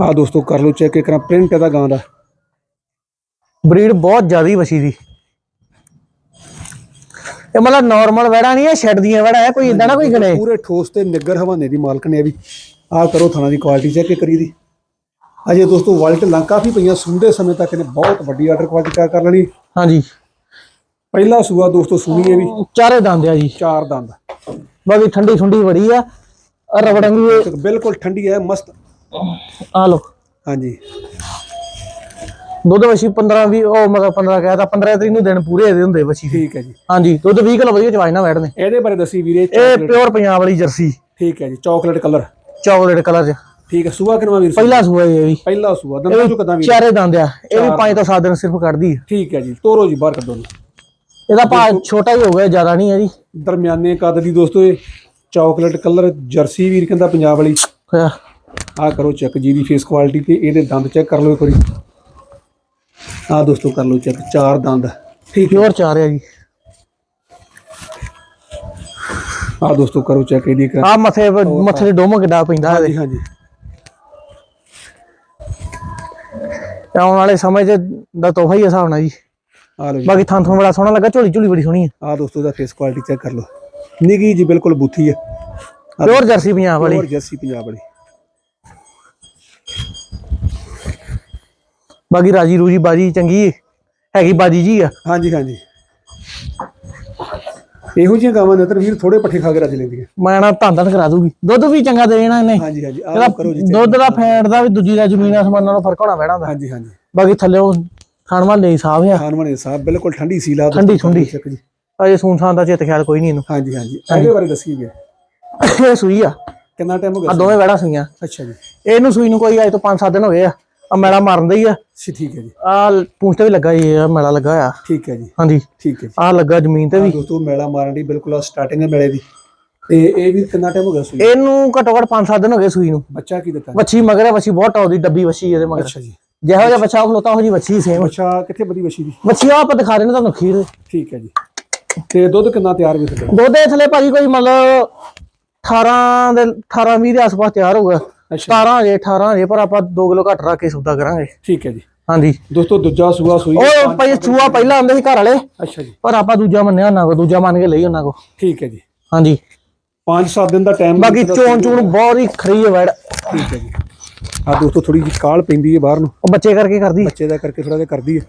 ਆਹ ਦੋਸਤੋ ਕਰ ਲਓ ਚੈੱਕ ਇੱਕ ਪ੍ਰਿੰਟ ਇਹਦਾ ਗਾਂ ਦਾ। ਬਰੀਡ ਬਹੁਤ ਜ਼ਿਆਦਾ ਵਸੀ ਦੀ। ਇਹ ਮਤਲਬ ਨਾਰਮਲ ਵੜਾ ਨਹੀਂ ਹੈ ਸ਼ੈਡ ਦੀਆਂ ਵੜਾ ਹੈ ਕੋਈ ਇਦਾਂ ਨਾ ਕੋਈ ਗਣੇ ਪੂਰੇ ਠੋਸ ਤੇ ਨਿੱਗਰ ਹਵਾਨੇ ਦੀ ਮਾਲਕ ਨੇ ਵੀ। ਆਹ ਕਰੋ ਥਾਣਾ ਦੀ ਕੁਆਲਿਟੀ ਚੈੱਕ ਕਰੀ ਦੀ। ਅਜੇ ਦੋਸਤੋ ਵਾਲਟ ਲਾਂ ਕਾਫੀ ਪਈਆਂ ਸੁੰਦੇ ਸਮੇਂ ਤੱਕ ਇਹਨੇ ਬਹੁਤ ਵੱਡੀ ਆਰਡਰ ਕੁਆਲਿਟੀ ਕਰ ਲੈਣੀ। ਹਾਂਜੀ। ਪਹਿਲਾ ਸੂਆ ਦੋਸਤੋ ਸੁਣੀ ਇਹ ਵੀ। ਚਾਰੇ ਦੰਦ ਆ ਜੀ। ਚਾਰ ਦੰਦ। ਬਾਕੀ ਠੰਡੀ ਠੰਡੀ ਬੜੀ ਆ। ਵੀ ਤੇ ਬਿਲਕੁਲ ਠੰਡੀ ਹੈ ਮਸਤ। ਆ ਲੋ ਹਾਂਜੀ। ਦੁੱਧ ਵਛੀ 15 20 ਉਹ ਮਤਲਬ 15 ਕਹਿਤਾ 15 ਤਰੀਕ ਨੂੰ ਦਿਨ ਪੂਰੇ ਇਹਦੇ ਹੁੰਦੇ ਦੇ ਠੀਕ ਹੈ ਜੀ। ਹਾਂਜੀ ਦੁੱਧ 20 ਕਿਲੋ ਵਧੀਆ ਚਵਾਈ ਨਾ ਬੈਠਨੇ ਇਹਦੇ ਬਾਰੇ ਦੱਸੀ ਵੀਰੇ ਇਹ ਪਿਓਰ ਪੰਜਾਬ ਵਾਲੀ ਜਰਸੀ। ਠੀਕ ਹੈ ਜੀ ਚਾਕਲੇਟ ਕਲਰ ਚਾਕਲੇਟ ਕਲਰ ਚ। ਠੀਕ ਹੈ ਸੂਆ ਕਿਨਵਾ ਵੀਰ ਪਹਿਲਾ ਸੂਆ ਇਹ ਵੀ। ਪਹਿਲਾ ਸੂਆ ਦੰਦਾਂ ਚੋਂ ਕਦਾਂ ਵੀਰ? ਚਾਰੇ ਦੰਦ ਆ। ਇਹ ਵੀ 5 ਤੋਂ 7 ਦਿਨ ਸਿਰਫ ਕੱਢਦੀ ਠੀਕ ਹੈ ਜੀ ਤੋਰੋ ਜੀ ਬਾਹਰ ਕੱਢੋ ਨੂੰ ਇਹਦਾ ਭਾਅ ਛੋਟਾ ਹੀ ਹੋ ਗਿਆ ਜ਼ਿਆਦਾ ਨਹੀਂ ਹੈ ਜੀ। ਦਰਮਿਆਨੇ ਕੱਦ ਦੀ ਦੋਸਤੋ ਇਹ ਚਾਕਲੇਟ ਕਲਰ ਜਰਸੀ ਵੀਰ ਕਹਿੰਦਾ ਪੰਜਾਬ ਵਾਲੀ। ਆਹ ਕਰੋ ਚੈੱਕ ਜੀ ਦੀ ਫੇਸ ਕੁਆਲਿਟੀ ਤੇ ਇਹਦੇ ਦੰਦ ਚੈੱਕ ਕਰ ਲਓ ਇੱਕ ਵਾਰੀ। ਆਹ ਦੋਸਤੋ ਕਰ ਲਓ ਚੈੱਕ ਚਾਰ ਦੰਦ। ਠੀਕ ਹੈ। ਪਿਓਰ ਚਾਰ ਆ ਜੀ। ਆਹ ਦੋਸਤੋ ਕਰੋ ਚੈੱਕ ਇਹਦੀ ਇੱਕ ਆ ਮੱਥੇ ਮੱਥੇ ਦੇ ਡੋਮਾ ਕਿੱਡਾ ਪੈਂਦਾ ਇਹਦੇ। ਹਾਂਜੀ ਹਾਂਜੀ। ਆਉਣ ਵਾਲੇ ਸਮੇਂ 'ਚ ਦਾ ਤੋਹਫਾ ਹੀ ਆ ਹਿਸਾਬ ਨਾਲ ਜੀ। ਆਹ ਲਓ ਜੀ। ਬਾਕੀ ਥਾਂ ਥਾਂ ਬੜਾ ਸੋਹਣਾ ਲੱਗਾ ਝੋਲੀ ਝੋਲੀ ਬੜੀ ਸੋਹਣੀ ਹੈ ਆਹ ਦੋਸਤੋ ਦਾ ਫੇਸ ਕੁਆਲਿਟੀ ਚੈੱਕ ਕਰ ਲਓ। ਨਿੱਗੀ ਜੀ ਬਿਲਕੁਲ ਬੁੱਥੀ ਹੈ ਪਿਓਰ ਜਰਸੀ ਪੰਜਾਬ ਵਾਲੀ। ਹੋਰ ਜਰਸੀ ਪੰਜਾਬ ਵਾਲੀ। ਬਾਕੀ ਰਾਜੀ ਰੂਜੀ ਬਾਜੀ ਚੰਗੀ ਹੈ। ਹੈਗੀ ਬਾਜੀ ਜੀ ਆ। ਹਾਂਜੀ ਹਾਂਜੀ। ਇਹੋ ਜਿਹੀਆਂ ਗਾਵਾਂ ਨੇ ਵੀਰ ਥੋੜੇ ਪੱਠੇ ਖਾ ਕੇ ਰੱਜ ਲੈਂਦੀਆਂ। ਮੈਂ ਨਾ ਧੰਨ ਧੰਨ ਕਰਾ ਦੂਗੀ। ਦੁੱਧ ਵੀ ਚੰਗਾ ਦੇ ਦੇਣਾ ਇਹਨੇ। ਹਾਂਜੀ ਹਾਂਜੀ। ਆਹ ਇਹਦਾ ਕਰੋ ਜੀ ਦੁੱਧ ਦਾ ਫੈਟ ਦਾ ਵੀ ਦੂਜੀ ਦਾ ਜ਼ਮੀਨ ਆਸਮਾਨ ਨਾਲੋਂ ਫ਼ਰਕ ਹੋਣਾ ਬਹਿਣਾ ਦਾ। ਹਾਂਜੀ ਹਾਂਜੀ। ਬਾਕੀ ਥੱਲੇ ਉਹ ਖਾਣ ਵਾਲੇ ਸਾਫ਼ ਆ। ਖਾਨਵਾਨੇ ਸਾਹਿਬ ਬਿਲਕੁਲ ਠੰਡੀ ਸੀਲਾ ਠੰਡੀ ਠੰਡੀ। ਚੱਕ ਜੀ। ਅਜੇ ਸੂਨਸਾਨ ਦਾ ਚਿੱਤ ਖਿਆਲ ਕੋਈ ਨਹੀਂ ਇਹਨੂੰ। ਹਾਂਜੀ ਹਾਂਜੀ। ਇਹਦੇ ਬਾਰੇ ਦੱਸੀਏ ਵੀਰ ਇਹ ਸੂਈ ਆ। ਕਿੰਨਾ ਟਾਈਮ ਹੋ ਆ ਗਿਆ ਦੋਵੇਂ ਵੜਾ ਸੂਈਆਂ। ਅੱਛਾ ਜੀ। ਇਹਨੂੰ ਸੂਈ ਨੂੰ ਕੋਈ ਅੱਜ ਤੋਂ 5-7 ਦਿਨ ਹੋ ਗਏ ਆ। ਆ ਮੈਲਾ ਮਾਰਨ ਦਾ ਹੀ ਆ। ਸੀ ਠੀਕ ਹੈ ਜੀ। ਆ ਪੂੰਛ ਤੇ ਵੀ ਲੱਗਾ ਜੀ ਆ ਮੈਲਾ ਲੱਗਾ ਆ। ਠੀਕ ਹੈ ਜੀ। ਹਾਂਜੀ। ਠੀਕ ਹੈ ਜੀ। ਆ ਲੱਗਾ ਜ਼ਮੀਨ ਤੇ ਵੀ। ਦੋਸਤੋ ਮੇਲਾ ਮਾਰਨ ਦੀ ਬਿਲਕੁਲ ਸਟਾਰਟਿੰਗ ਹੈ ਮੇਲੇ ਦੀ। ਤੇ ਇਹ ਵੀ ਕਿੰਨਾ ਟਾਈਮ ਹੋ ਗਿਆ ਸੂਈ ਇਹਨੂੰ ਘੱਟੋ ਘੱਟ 5-7 ਦਿਨ ਹੋ ਗਏ ਸੂਈ ਨੂੰ। ਬੱਚਾ ਕੀ ਦਿੱਤਾ? ਵੱਛੀ ਮਗਰ ਹੈ ਵੱਛੀ ਬਹੁਤ ਟੌਦੀ ਡੱਬੀ ਵੱਛੀ ਇਹਦੇ ਮਗਰ। ਅੱਛਾ ਜੀ। ਜਿਹੋ ਜਿਹਾ ਬੱਚਾ ਖਲੋਤਾ ਉਹ ਜੀ ਵੱਛੀ ਸੇਮ। ਅੱਛਾ ਕਿੱਥੇ ਬਦੀ ਵਸ਼ੀ ਦੀ? ਵੱਛੀ ਆ ਆਪਾਂ ਦਿਖਾ ਰਹੇ ਨੇ ਤੁਹਾਨੂੰ ਖੀਰ। ਠੀਕ ਹੈ ਜੀ। ਤੇ ਦੁੱਧ ਕਿੰਨਾ ਤਿਆਰ ਵੀ ਸਕਦਾ ਦੁੱਧ ਦੇ ਥਲੇ ਭਾਜੀ ਕੋਈ ਮਤਲਬ 18 ਦੇ 18 20 ਦੇ ਆਸ-ਪਾਸ ਤਿਆਰ ਹੋਊਗਾ। ਅੱਛਾ। 17 ਜੇ 18 ਜੇ ਪਰ ਆਪਾਂ 2 ਕਿਲੋ ਘੱਟ ਰੱਖ ਕੇ ਸੌਦਾ ਕਰਾਂਗੇ। ਠੀਕ ਹੈ ਜੀ। ਹਾਂਜੀ। ਦੋਸਤੋ ਦੂਜਾ ਸੂਆ ਸੂਈ ਉਹ ਭਾਈ ਚੂਆ ਪਹਿਲਾਂ ਆਉਂਦੇ ਸੀ ਘਰ ਵਾਲੇ ਅੱਛਾ ਜੀ। ਪਰ ਆਪਾਂ ਦੂਜਾ ਮੰਨਿਆ ਉਹਨਾਂ ਕੋ ਦੂਜਾ ਮੰਨ ਕੇ ਲਈ ਉਹਨਾਂ ਕੋ ਠੀਕ ਹੈ ਜੀ। ਹਾਂਜੀ। 5-7 ਦਿਨ ਦਾ ਟਾਈਮ ਬਾਕੀ ਚੋਣ ਚੂਣ ਬਹੁਤ ਹੀ ਖਰੀ ਹੈ ਵੜ। ਠੀਕ ਹੈ ਜੀ। ਆ ਦੋਸਤੋ ਥੋੜੀ ਜਿਹੀ ਕਾਲ ਪੈਂਦੀ ਹੈ ਬਾਹਰ ਨੂੰ। ਉਹ ਬੱਚੇ ਕਰਕੇ ਕਰਦੀ ਬੱਚੇ ਦਾ ਕਰਕੇ ਥੋੜਾ ਜਿਹਾ ਕਰਦੀ ਹੈ।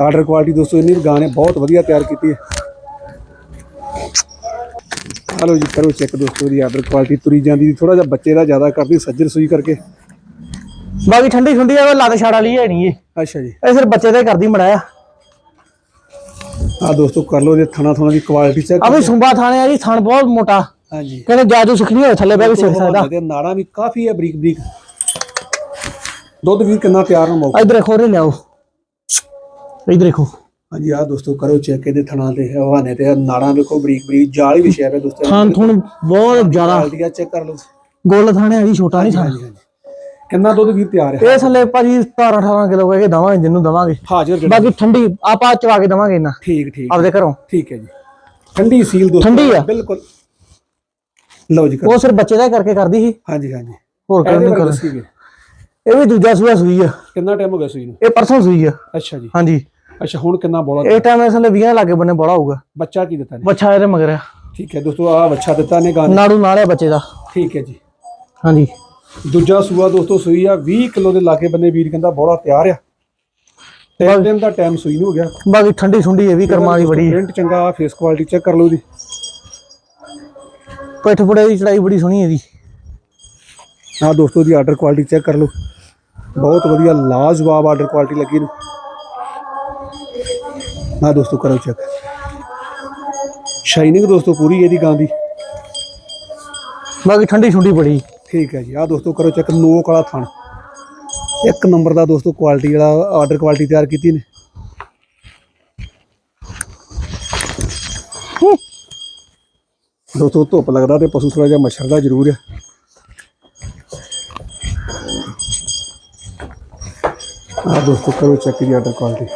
ਆਰਡਰ ਕੁਆਲਿਟੀ ਦੋਸਤੋ ਇੰਨੀ ਗਾਣੇ ਬਹੁਤ ਵਧੀਆ ਤਿਆਰ ਕੀਤੀ ਹੈ। ਹਲੋ ਜੀ ਕਰੋ ਚੈੱਕ ਦੋਸਤੋ ਦੀ ਆਰਡਰ ਕੁਆਲਿਟੀ ਤੁਰੀ ਜਾਂਦੀ ਥੋੜਾ ਜਿਹਾ ਬੱਚੇ ਦਾ ਜ਼ਿਆਦਾ ਕਰਦੀ ਸੱਜਰ ਸੂਈ ਕਰਕੇ। ਬਾਕੀ ਠੰਡੀ ਠੰਡੀ ਆ ਲੱਤ ਛਾੜ ਵਾਲੀ ਹੈ ਨਹੀਂ ਇਹ। ਅੱਛਾ ਜੀ। ਇਹ ਸਿਰ ਬੱਚੇ ਦੇ ਕਰਦੀ ਮੜਾਇਆ ਆ। ਦੋਸਤੋ ਕਰ ਲਓ ਜੇ ਥਣਾ ਥਣਾ ਦੀ ਕੁਆਲਿਟੀ ਚੈੱਕ ਆ ਵੀ ਸੁੰਬਾ ਥਾਣੇ ਆ ਜੀ ਥਣ ਬਹੁਤ ਮੋਟਾ। ਹਾਂਜੀ। ਕਹਿੰਦੇ ਜਾਦੂ ਸਿੱਖਣੀ ਹੋਵੇ ਥੱਲੇ ਬਹਿ ਕੇ ਸਿੱਖ ਸਕਦਾ ਤੇ ਨਾੜਾਂ ਵੀ ਕਾਫੀ ਹੈ ਬਰੀਕ ਬਰੀਕ। ਦੁੱਧ ਵੀ ਕਿੰਨਾ ਤਿਆਰ ਨੂੰ ਮੌਕਾ ਇਧਰ ਦੇਖੋ ਰੇ ਲਿਆਓ। ਇਧਰ ਦੇਖੋ। ਹਾਂਜੀ ਆ ਦੋਸਤੋ ਕਰੋ ਚੈੱਕ ਇਹਦੇ ਥਣਾ ਤੇ ਹਵਾਨੇ ਤੇ ਨਾੜਾਂ ਵੇਖੋ ਬਰੀਕ ਬਰੀਕ ਜਾਲ ਹੀ ਵਿਛਿਆ ਪਿਆ ਦੋਸਤੋ। ਥਣ ਥੁਣ ਬਹੁਤ ਜ਼ਿਆਦਾ। ਆ ਚੈੱਕ ਕਰ ਲਓ। ਗੋਲ ਥਾਣੇ ਆ ਜੀ ਛੋਟਾ ਨਹੀਂ ਥਾਣਾ। ਕਿੰਨਾ ਦੁੱਧ ਵੀਰ ਤਿਆਰ ਹੈ। ਇਹ ਥੱਲੇ ਭਾਜੀ 17 18 ਕਿਲੋ ਕਹਿ ਕੇ ਦਵਾਂਗੇ ਜਿੰਨੂੰ ਦਵਾਂਗੇ। ਹਾਜ਼ਰ ਬਾਕੀ ਠੰਡੀ ਆਪਾਂ ਚਵਾ ਕੇ ਦਵਾਂਗੇ ਇਹਨਾਂ ਠੀਕ ਠੀਕ ਆਪਦੇ ਘਰੋਂ। ਠੀਕ ਹੈ ਜੀ। ਠੰਡੀ ਸੀਲ ਦੋਸਤੋ। ਠੰਡੀ ਆ। ਬਿਲਕੁਲ। ਲਓ ਜੀ ਉਹ ਸਿਰ ਬੱਚੇ ਦਾ ਹੀ ਕਰਕੇ ਕਰਦੀ ਸੀ? ਹਾਂਜੀ ਹਾਂਜੀ। ਹੋਰ ਇਹਦੇ ਨਹੀਂ ਬਾਰੇ ਕਰ ਦੱਸੀਏ ਇਹ ਵੀ ਦੂਜਾ ਸੂਆ ਸੂਈ ਆ। ਕਿੰਨਾ ਟਾਈਮ ਹੋ ਗਿਆ ਸੂਈ ਨੂੰ? ਇਹ ਪਰਸੋਂ ਸੂਈ ਆ। ਅੱਛਾ ਜੀ। ਹਾਂਜੀ। ਅੱਛਾ ਹੁਣ ਕਿੰਨਾ ਬੋਲਾ ਇਹ ਟਾਈਮ ਇਸ 20 ਲਾਗੇ ਬੰਨੇ ਬੜਾ ਹੋਊਗਾ। ਬੱਚਾ ਕੀ ਦਿੱਤਾ ਨੇ? ਬੱਚਾ ਇਹਦੇ ਮਗਰ ਆ। ਠੀਕ ਹੈ ਦੋਸਤੋ ਆ ਬੱਚਾ ਦਿੱਤਾ ਨੇ ਗਾਣੇ ਨਾੜੂ ਨਾਲ ਹੈ ਬੱਚੇ ਦਾ। ਠੀਕ ਹੈ ਜੀ। ਹਾਂਜੀ। ਦੂਜਾ ਸੂਆ ਦੋਸਤੋ ਸੂਈ ਆ 20 ਕਿਲੋ ਦੇ ਲਾਗੇ ਬੰਨੇ ਵੀਰ ਕਹਿੰਦਾ ਬੋਲਾ ਤਿਆਰ ਆ। ਤਿੰਨ ਦਿਨ ਦਾ ਟਾਈਮ ਸੂਈ ਨੂੰ ਹੋ ਗਿਆ। ਬਾਕੀ ਠੰਡੀ ਠੰਡੀ ਇਹ ਵੀ ਕਰਮਾਂ ਵਾਲੀ ਬੜੀ ਪ੍ਰਿੰਟ ਚੰਗਾ ਫੇਸ ਕੁਆਲਿਟੀ ਚੈੱਕ ਕਰ ਲਓ ਜੀ। ਪਿੱਠ ਪੁੜੇ ਦੀ ਚੜਾਈ ਬੜੀ ਸੋਹਣੀ ਹੈ ਜੀ ਆ ਦੋਸਤੋ ਦੀ ਆਰਡਰ ਕੁਆਲਿਟੀ ਚੈੱਕ ਕਰ ਲਓ। ਬਹੁਤ ਵਧੀਆ ਲਾਜਵਾਬ ਆਰਡਰ ਕੁਆਲਿਟੀ ਲੱਗੀ ਨੂੰ ਆ ਦੋਸਤੋ ਕਰੋ ਚੈੱਕ ਸ਼ਾਈਨਿੰਗ ਦੋਸਤੋ ਪੂਰੀ ਇਹਦੀ ਗਾਂ ਦੀ। ਬਾਕੀ ਠੰਡੀ ਠੰਡੀ ਬੜੀ। ਠੀਕ ਹੈ ਜੀ। ਆ ਦੋਸਤੋ ਕਰੋ ਚੈੱਕ ਨੋਕ ਵਾਲਾ ਥਣ। ਇੱਕ ਨੰਬਰ ਦਾ ਦੋਸਤੋ ਕੁਆਲਿਟੀ ਵਾਲਾ ਆਰਡਰ ਕੁਆਲਿਟੀ ਤਿਆਰ ਕੀਤੀ ਨੇ ਦੋਸਤੋ ਧੁੱਪ ਲੱਗਦਾ ਤੇ ਪਸ਼ੂ ਥੋੜਾ ਜਿਹਾ ਮੱਛਰਦਾ ਜ਼ਰੂਰ ਆ। ਆ ਦੋਸਤੋ ਕਰੋ ਚੈੱਕ ਦੀ ਆਰਡਰ ਕੁਆਲਿਟੀ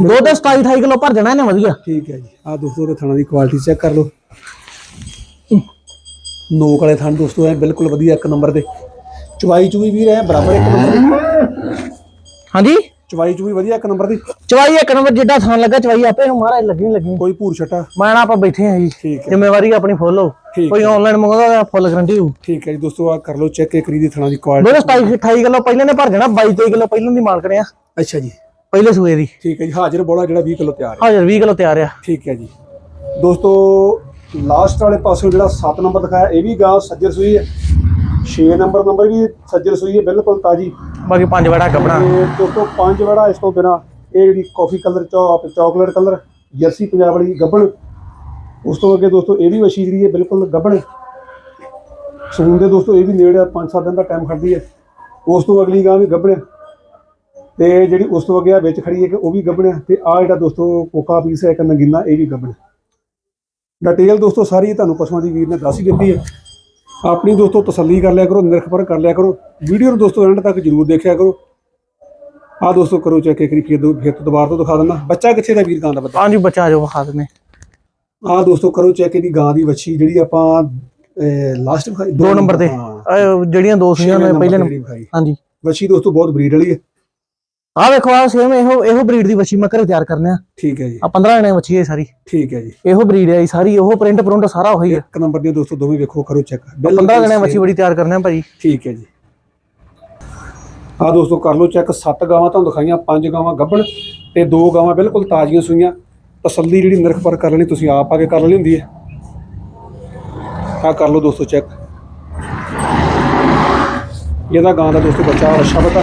ਦੁੱਧ 27 28 ਕਿਲੋ ਭਰ ਜਾਣਾ ਇਹਨੇ ਵਧੀਆ। ਠੀਕ ਹੈ ਜੀ। ਆ ਦੋਸਤੋ ਦੇ ਥਣਾਂ ਦੀ ਕੁਆਲਿਟੀ ਚੈੱਕ ਕਰ ਲਓ। ਨੋਕ ਵਾਲੇ ਥਣ ਦੋਸਤੋ ਐ ਬਿਲਕੁਲ ਵਧੀਆ ਇੱਕ ਨੰਬਰ ਦੇ। ਚਵਾਈ ਚੂਈ ਵੀ ਰਹਿ ਬਰਾਬਰ ਇੱਕ ਨੰਬਰ ਹਾਂਜੀ? ਚਵਾਈ ਚੂਈ ਵਧੀਆ ਇੱਕ ਨੰਬਰ ਦੀ। ਚਵਾਈ ਇੱਕ ਨੰਬਰ ਜਿੱਡਾ ਥਾਂ ਲੱਗਾ ਚਵਾਈ ਆਪੇ ਨੂੰ ਮਹਾਰਾਜ ਲੱਗੀ ਲੱਗੀ। ਕੋਈ ਭੂਰ ਛਟਾ। ਮੈਂ ਨਾ ਆਪਾਂ ਬੈਠੇ ਆ ਜੀ। ਜ਼ਿੰਮੇਵਾਰੀ ਆਪਣੀ ਫੁੱਲ ਹੋ। ਕੋਈ ਆਨਲਾਈਨ ਮੰਗਾਉਂਦਾ ਫੁੱਲ ਗਰੰਟੀ ਹੋ। ਠੀਕ ਹੈ ਜੀ ਦੋਸਤੋ ਆ ਕਰ ਲਓ ਚੈੱਕ ਇੱਕ ਰੀ ਦੀ ਥਣਾਂ ਦੀ ਕੁਆਲਿਟੀ ਦੁੱਧ 27 28 ਕਿਲੋ ਪਹਿਲਾਂ ਨੇ ਭਰ ਜਾਣਾ 22 23 ਕਿਲੋ ਪਹਿਲਾਂ ਦੀ ਮਾਲਕ ਨੇ ਆ। ਅੱਛਾ ਜੀ। ਪਹਿਲੇ ਸੂਏ ਦੀ। ਠੀਕ ਹੈ ਜੀ ਹਾਜ਼ਰ ਬੋਲਾ ਜਿਹੜਾ 20 ਕਿਲੋ ਤਿਆਰ ਹੈ। ਹਾਜ਼ਰ 20 ਕਿਲੋ ਤਿਆਰ ਆ। ਠੀਕ ਹੈ ਜੀ। ਦੋਸਤੋ ਲਾਸਟ ਵਾਲੇ ਪਾਸੇ ਜਿਹੜਾ 7 ਨੰਬਰ ਦਿਖਾਇਆ ਇਹ ਵੀ ਗਾਂ ਸੱਜਰ ਸੂਈ ਹੈ। 6 ਨੰਬਰ ਨੰਬਰ ਵੀ ਸੱਜਰ ਸੂਈ ਹੈ ਬਿਲਕੁਲ ਤਾਜੀ। ਬਾਕੀ ਪੰਜ ਵੜਾ ਗੱਬਣਾ ਤੇ ਦੋਸਤੋ ਪੰਜ ਵੜਾ ਇਸ ਤੋਂ ਬਿਨਾ ਇਹ ਜਿਹੜੀ coffee colour chocolate colour jersey Punjab ਵਾਲੀ ਗੱਬਣ। ਉਸ ਤੋਂ ਅੱਗੇ ਦੋਸਤੋ ਇਹ ਵੀ ਵਸ਼ੀ ਜਿਹੜੀ ਹੈ ਬਿਲਕੁਲ ਗੱਬਣ। ਸੂਨ ਦੇ ਦੋਸਤੋ ਇਹ ਵੀ ਨੇੜੇ 5-7 ਦਿਨ ਦਾ ਟਾਈਮ ਖੜਦੀ ਹੈ। ਉਸ ਤੋਂ ਅਗਲੀ ਗਾਂ ਵੀ ਗੱਬਣ। ਤੇ ਜਿਹੜੀ ਉਸ ਤੋਂ ਅੱਗੇ ਆ ਵਿੱਚ ਖੜੀ ਹੈ ਕਿ ਉਹ ਵੀ ਗੱਬਣ ਤੇ ਆ ਜਿਹੜਾ ਦੋਸਤੋ ਕੋਕਾ ਪੀਸ ਹੈ ਇੱਕ ਨਗੀਨਾ ਇਹ ਵੀ ਗੱਬਣ। ਡਿਟੇਲ ਦੋਸਤੋ ਸਾਰੀ ਤੁਹਾਨੂੰ ਪਸ਼ੂਆਂ ਦੀ ਵੀਰ ਨੇ ਦੱਸ ਹੀ ਦਿੱਤੀ ਹੈ। ਆਪਣੀ ਦੋਸਤੋ ਤਸੱਲੀ ਕਰ ਲਿਆ ਕਰੋ ਨਿਰਖ ਪਰ ਕਰ ਲਿਆ ਕਰੋ। ਵੀਡੀਓ ਨੂੰ ਦੋਸਤੋ ਐਂਡ ਤੱਕ ਜਰੂਰ ਦੇਖਿਆ ਕਰੋ। ਆ ਦੋਸਤੋ ਕਰੋ ਚੈੱਕ ਇੱਕ ਵਾਰੀ ਫਿਰ ਦੋ ਫਿਰ ਤੋਂ ਦੁਬਾਰਾ ਤੋਂ ਦਿਖਾ ਦਿੰਦਾ। ਬੱਚਾ ਕਿੱਥੇ ਦਾ ਵੀਰ ਗਾਂ ਦਾ ਬੱਚਾ? ਹਾਂਜੀ ਬੱਚਾ ਜੋ ਵਿਖਾ ਦਿੰਦੇ। ਆ ਦੋਸਤੋ ਕਰੋ ਚੈੱਕ ਇਹਦੀ ਗਾਂ ਦੀ ਵੱਛੀ ਜਿਹੜੀ ਆਪਾਂ ਲਾਸਟ ਵਿਖਾਈ। ਦੋ ਨੰਬਰ ਤੇ। ਜਿਹੜੀਆਂ ਦੋ ਸੀਆਂ ਨੇ ਪਹਿਲੇ ਹਾਂਜੀ। ਵੱਛੀ ਦੋਸਤੋ ਬਹੁਤ ਬਰੀਡ ਵਾਲੀ ਹੈ। ਆਹ ਵੇਖੋ ਆਹ ਸੇਮ ਇਹੋ ਇਹੋ ਬਰੀਡ ਦੀ ਬੱਚੀ ਮੈਂ ਘਰੇ ਤਿਆਰ ਕਰਨੇ ਆ। ਠੀਕ ਹੈ ਜੀ। ਆ 15 ਜਣੇ ਬੱਚੀ ਹੈ ਸਾਰੀ। ਠੀਕ ਹੈ ਜੀ। ਇਹੋ ਬਰੀਡ ਹੈ ਜੀ ਸਾਰੀ ਉਹ ਪ੍ਰਿੰਟ ਪ੍ਰਿੰਟ ਸਾਰਾ ਉਹੀ ਹੈ। ਇੱਕ ਨੰਬਰ ਦੀਆਂ ਦੋਸਤੋ ਦੋਵੇਂ ਵੇਖੋ ਕਰੋ ਚੈੱਕ 15 ਜਣੇ ਬੱਚੀ ਬੜੀ ਤਿਆਰ ਕਰਨੇ ਆ ਭਾਜੀ। ਠੀਕ ਹੈ ਜੀ। ਆ ਦੋਸਤੋ ਕਰ ਲਓ ਚੈੱਕ ਸੱਤ ਗਾਵਾਂ ਤੁਹਾਨੂੰ ਦਿਖਾਈਆਂ ਪੰਜ ਗਾਵਾਂ ਗੱਭਣ ਤੇ ਦੋ ਗਾਵਾਂ ਬਿਲਕੁਲ ਤਾਜ਼ੀਆਂ ਸੂਈਆਂ। ਤਸੱਲੀ ਜਿਹੜੀ ਨਿਰਖ ਪਰ ਕਰ ਲੈਣੀ ਤੁਸੀਂ ਆਪ ਆ ਕੇ ਕਰ ਲੈਣੀ ਹੁੰਦੀ ਹੈ। ਆ ਕਰ ਲਓ ਦੋਸਤੋ ਚੈੱਕ ਇਹਦਾ ਗਾਂ ਦਾ ਦੋਸਤੋ ਬੱਚਾ ਅੱਛਾ ਬਤਾ